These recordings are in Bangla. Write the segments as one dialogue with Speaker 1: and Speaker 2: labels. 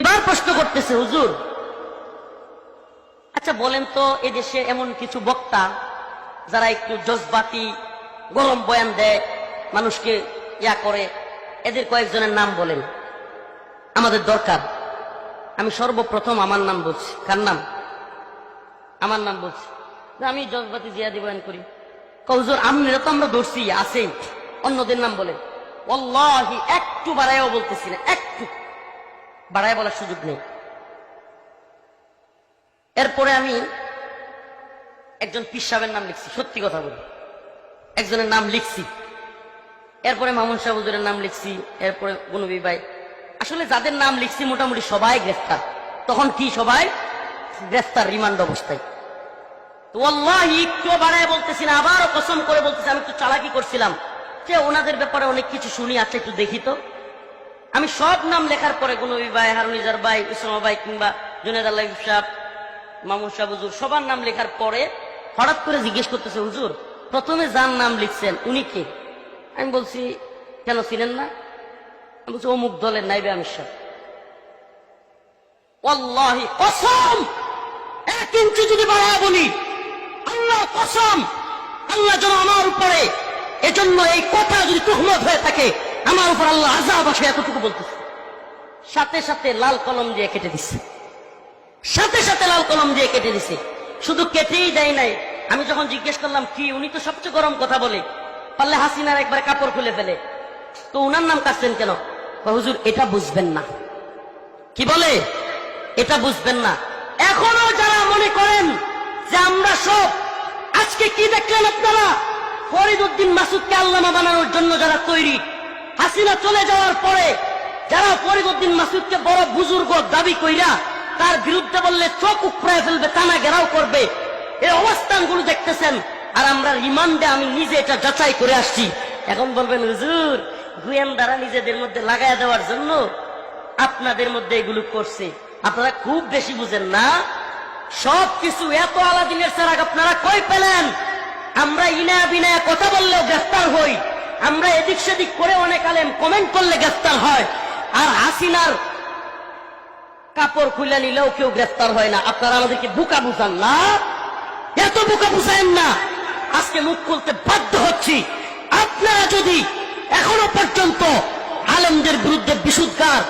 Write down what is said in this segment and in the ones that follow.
Speaker 1: এবার প্রশ্ন করতেছে, হুজুর। আচ্ছা বলেন তো, এদেশে এমন কিছু বক্তা যারা একটু জজবাতি, গরম বয়ান দেয়, মানুষকে ইয়া করে, এদের কয়েকজনের নাম বলেন। আমাদের দরকার। আমি সর্বপ্রথম আমার নাম বলছি। কার নাম? আমার নাম বলছি। আমি জজবাতি জিয়াদি বয়ান করি। কৌজোর আমনেরা তো আমরা ধরছি, আছেই। অন্যদের নাম বলে অল্লাহি একটু বাড়াইও বলতেছি না, একটু বাড়ায় বলার সুযোগ নেই। এরপরে আমি একজন পীর সাহেবের নাম লিখছি, সত্যি কথা বলি। একজনের নাম লিখছি। এরপরে মামুন শাহ হুজুরের নাম লিখছি, এরপরে গুনবী ভাই। আসলে যাদের নাম লিখছি, মোটামুটি সবাই গ্রেফতার। তখন কি সবাই? গ্রেফতার, রিমান্ড অবস্থায়। তো একটু বাড়ায় বলতেছি না, আবারও কসম করে বলতেছি, আমি একটু চালাকি করছিলাম। যে ওনাদের ব্যাপারে অনেক কিছু শুনি আচ্ছা একটু দেখি তো। আমি সব নাম লেখার পরে গুনবী ভাই হারুনিজার ভাই, ইসলামা ভাই কিংবা জুনেদ আল্লাহ সাহেব মামুন শাহ হুজুর, সবার নাম লেখার পরে হঠাৎ করে জিজ্ঞেস করতেছে, হুজুর, প্রথমে যার নাম লিখছেন, উনি কে? আমি বলছি, কেন ছিলেন না? আমি বলছি, অমুক দলের নাইবে সাহেব। ওয়াল্লাহি, কসম! এক ইঞ্চি যদি বাড়ায় বলি, আল্লাহ কসম! আল্লাহ যেন আমার উপরে এজন্য এই কথা যদি তুহমত হয়ে থাকে আমার উপর আল্লাহ আজাব আসে এতটুকু বলতেছে। সাথে সাথে লাল কলম দিয়ে কেটে দিচ্ছে সাথে সাথে লাল কলম দিয়ে কেটে দিছে। শুধু কেটেই দেয় নাই। আমি যখন জিজ্ঞেস করলাম, কি, উনি তো সবচেয়ে গরম কথা বলে। পারলে হাসিনার একবার কাপড় খুলে ফেলে। তো উনার নাম কাটছেন কেন? হুজুর, এটা বুঝবেন না। কি বলে? এটা বুঝবেন না। এখনও যারা মনে করেন যে আমরা সব, আজকে কি দেখলেন আপনারা? ফরিদ উদ্দিন মাসুদকে আল্লামা বানানোর জন্য যারা তৈরি হাসিনা চলে যাওয়ার পরে যারা ফরিদ উদ্দিন মাসুদকে বড় বুজুর্গ দাবি কইরা তার বিরুদ্ধে বললে চোখ উপড়ায় ফেলবে টানা ঘেরাও করবে এই অবস্থানগুলো দেখতেছেন। আর আমরা রিমান্ডে আমি নিজে এটা যাচাই করে আসছি। এখন বলবেন, হুজুর, গোয়েন্দারা নিজেদের মধ্যে লাগাই দেওয়ার জন্য আপনাদের মধ্যে এগুলো করছে। আপনারা খুব বেশি বুঝেন না। সব কিছু এত আলাদিনের সারাগ আপনারা কই পেলেন? আমরা ইনা বিনায় কথা বললেও গ্রেফতার হই। আমরা এদিক সেদিক করে অনেক আলেম কমেন্ট করলে গ্রেফতার হয়। আর হাসিনার কাপড় খুলে নিলেও কেউ গ্রেফতার হয় না। আপনারা আমাদেরকে বুকা বুঝান না। এত বুকা বুঝায়েন না। আজকে মুখ খুলতে বাধ্য হচ্ছি। আপনারা যদি এখনও পর্যন্ত আলেমদের বিরুদ্ধে বিশুদ্ধার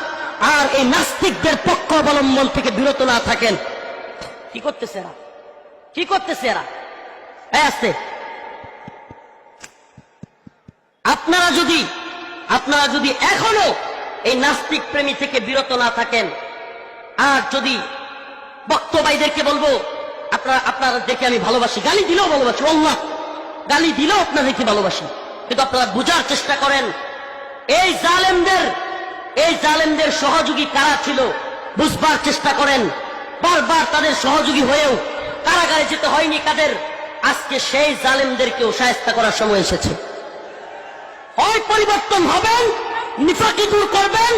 Speaker 1: আর এই নাস্তিকদের পক্ষ অবলম্বন থেকে বিরত না থাকেন, কি করতেছে এরা? কি করতেছে এরা? আসতে। আপনারা যদি আপনারা যদি এখনও এই নাস্তিক প্রেমী থেকে বিরত না থাকেন, আর যদি বক্তবাইদেরকে বলব, আপনারা আপনারা দেখে আমি ভালোবাসি, গালি দিলেও ভালোবাসি আল্লাহ গালি দিলেও আপনাদেরকে ভালোবাসি, কিন্তু আপনারা বোঝার চেষ্টা করেন, এই জালেমদের এই জালেমদের সহযোগী কারা ছিল, বুঝবার চেষ্টা করেন, বারবার তাদের সহযোগী হয়েও কারাগারে যেতে হয়নি কাদের, আজকে সেই জালেমদেরকেও সায়স্তা করার সময় এসেছে। হয় পরিবর্তন হবেন, নিফাকি দূর করবেন,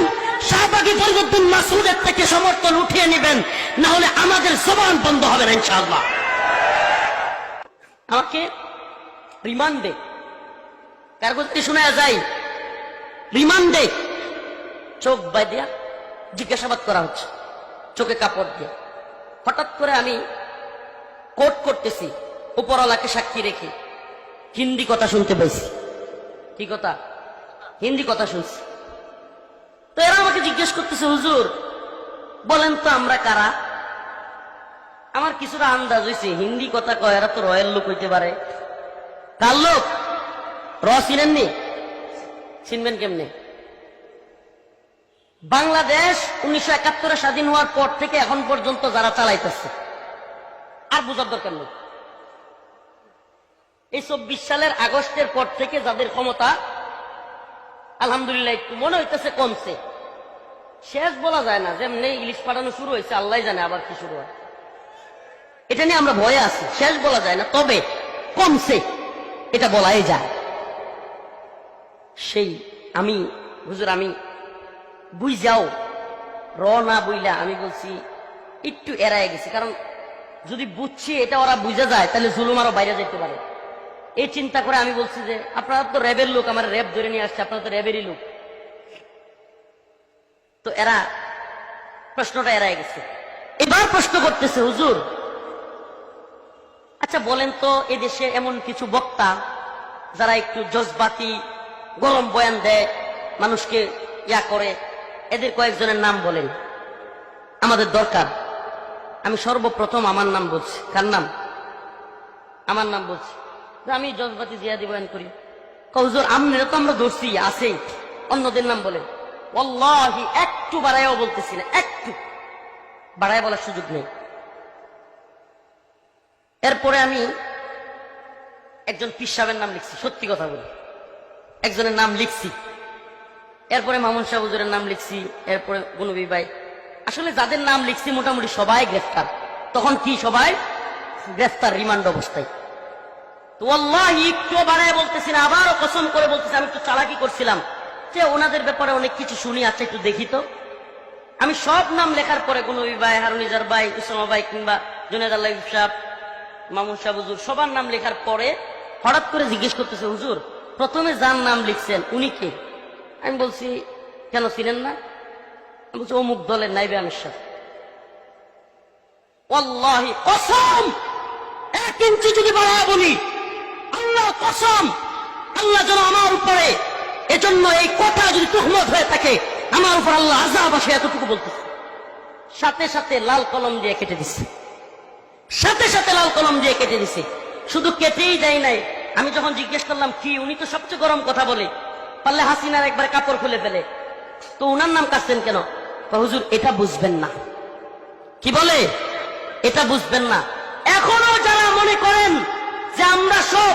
Speaker 1: শাহবাগী পরিবর্তন মাসুদের থেকে সমর্থন উঠিয়ে নেবেন না হলে আমাদের জবান বন্ধ হবে না ইনশাআল্লাহ। আমাকে রিমান্ডে কার কথা শোনা যায়, রিমান্ডে চোখ বাঁধিয়া জিজ্ঞাসাবাদ করা হচ্ছে, চোখে কাপড় দিয়ে। হঠাৎ করে আমি কোর্ট করতেছি, উপরওয়ালাকে সাক্ষী রেখে, হিন্দি কথা শুনতে পাইছি। কি কথা? হিন্দি কথা শুনছি। তো এরা আমাকে জিজ্ঞেস করতেছে, হুজুর, বলেন তো আমরা কারা? আমার কিছুটা আন্দাজ হয়েছে, হিন্দি কথা কয়, এরা তো রয়্যাল লোক হইতে পারে। কার লোক? র চিনেননি? চিনবেন কেমনে? বাংলাদেশ উনিশশো একাত্তরে স্বাধীন হওয়ার পর থেকে এখন পর্যন্ত যারা চালাইতেছে, আর বোঝার দরকার নেই। এই চব্বিশ সালের আগস্টের পর থেকে যাদের ক্ষমতা, আলহামদুলিল্লাহ একটু মনে হইতেছে কমছে। শেষ বলা যায় না, যেমনি ইলিশ পাঠানো শুরু হয়েছে, আল্লাহ জানে আবার কি শুরু হয়। এটা নিয়ে আমরা ভয়ে আছি, শেষ বলা যায় না, তবে কমছে, এটা বলাই যায়। সেই আমি, হুজুর আমি বুঝ যাও র না বইলা আমি বলছি, একটু এড়ায় গেছি, কারণ যদি বুঝছি এটা ওরা বুঝে যায়, তাহলে জুলুম আরও বাইরে যেতে পারে। এই চিন্তা করে আমি বলছি যে, আপনারা তো র্যাবের লোক, আমার র্যাব ধরে নিয়ে আসছে, আপনারা তো র্যাবেরই লোক। তো এরা, প্রশ্নটা এড়াই গেছে। এবার প্রশ্ন করতেছে, হুজুর আচ্ছা বলেন তো এদেশে এমন কিছু বক্তা যারা একটু জজবাতি, গরম বয়ান দেয়, মানুষকে ইয়া করে, এদের কয়েকজনের নাম বলেন। আমাদের দরকার। আমি সর্বপ্রথম আমার নাম বলছি। কার নাম? আমার নাম বলছি। আমি জজবাতি জিয়াদি বয়ান করি। কৌজোর আমনেরা তো আমরা ধরছি, আছেই। অন্যদের নাম বলেন অল্লাহি একটু বাড়াইও বলতেছি না, একটু। বাড়ায় বলার সুযোগ নেই। এরপরে আমি একজন পীর সাহেবের নাম লিখছি, সত্যি কথা বলি। একজনের নাম লিখছি। এরপরে মামুন শাহ হুজুরের নাম লিখছি, এরপরে গুনবী ভাই। আসলে যাদের নাম লিখছি, মোটামুটি সবাই গ্রেফতার। তখন কি সবাই? গ্রেফতার, রিমান্ড অবস্থায়। আবারও কসম করে বলতেছি আমি একটু চালাকি করছিলাম। যে ওনাদের ব্যাপারে অনেক কিছু শুনি আচ্ছা একটু দেখি তো। আমি সব নাম লেখার পরে ভাই হারুনিজার ভাই ভাই কিংবা জুনেদ আল্লাহ সাহ মামুন সবার নাম লেখার পরে হঠাৎ করে জিজ্ঞেস করতেছে, হুজুর, প্রথমে যার নাম লিখছেন, উনি কে? আমি বলছি, কেন ছিলেন না? আমি বলছি, অমুক দলের নাইবে আমির ইঞ্চি যদি বাড়ায় বলি কসম, আল্লাহ যেন আমার উপরে এজন্য এই কথা যদি তুহমত হয়ে থাকে, আমার উপর আল্লাহ আজাব আসে এতটুকু বলতেছে। সাথে সাথে লাল কলম দিয়ে কেটে দিচ্ছে সাথে সাথে লাল কলম দিয়ে কেটে দিছে। শুধু কেটেই নাই। আমি যখন জিজ্ঞেস করলাম, কি, উনি তো সবচেয়ে গরম কথা বলে? পারলে হাসিনার একবার কাপড় খুলে ফেলে। তো উনার নাম কাটছেন কেন? হুজুর, এটা বুঝবেন না। কি বলে? এটা বুঝবেন না। এখনও যারা মনে করেন যে আমরা সব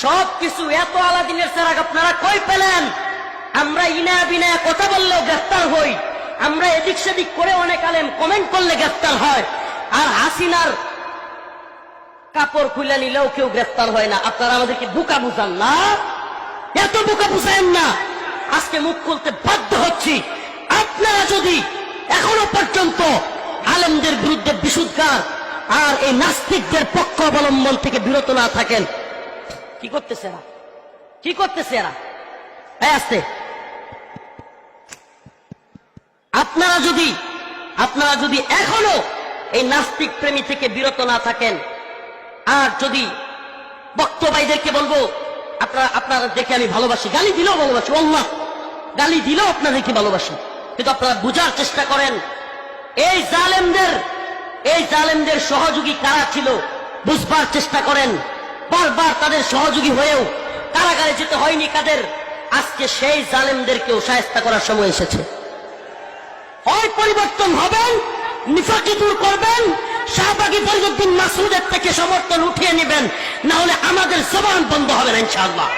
Speaker 1: সব কিছু এত আলাদিনের সেরাক আপনারা কই পেলেন? আমরা ইনা বিনা কথা বললেও গ্রেফতার হই। আমরা এদিক সেদিক করে অনেক আলেম কমেন্ট করলে গ্রেফতার হয়। আর হাসিনার কাপড় খুলে নিলেও কেউ গ্রেফতার হয় না। আপনারা আমাদেরকে বোকা বুঝান না? এত বোকা বুঝায়েন না। আজকে মুখ খুলতে বাধ্য হচ্ছি। আপনারা যদি এখনও পর্যন্ত আলেমদের বিরুদ্ধে বিশুদ্ধার আর এই নাস্তিকদের পক্ষ অবলম্বন থেকে বিরত না থাকেন কি করতেছে এরা? কি করতেছে এরা? এই আসতে। আপনারা যদি আপনারা যদি এখনও এই নাস্তিক প্রেমী থেকে বিরত না থাকেন, আর যদি বক্তবাইদেরকে বলব, আপনারা আপনারা দেখে আমি ভালোবাসি, গালি দিলেও ভালোবাসি আল্লাহ গালি দিলেও আপনাদেরকে ভালোবাসি, কিন্তু আপনারা বুঝার চেষ্টা করেন, এই জালেমদের এই জালেমদের সহযোগী কারা ছিল, বুঝবার চেষ্টা করেন। বারবার তাদের সহযোগী হয়েও কারাগারে যেতে হয়নি কাদের, আজকে সেই জালেমদেরকেও সায়স্তা করার সময় এসেছে। হয় পরিবর্তন হবেন নিফাকি দূর করবেন, শাহবাগি ফরিদুদ্দিন মাসুদের থেকে সমর্থন উঠিয়ে নেবেন না হলে আমাদের সমান বন্ধ হবে না ইনশাআল্লাহ।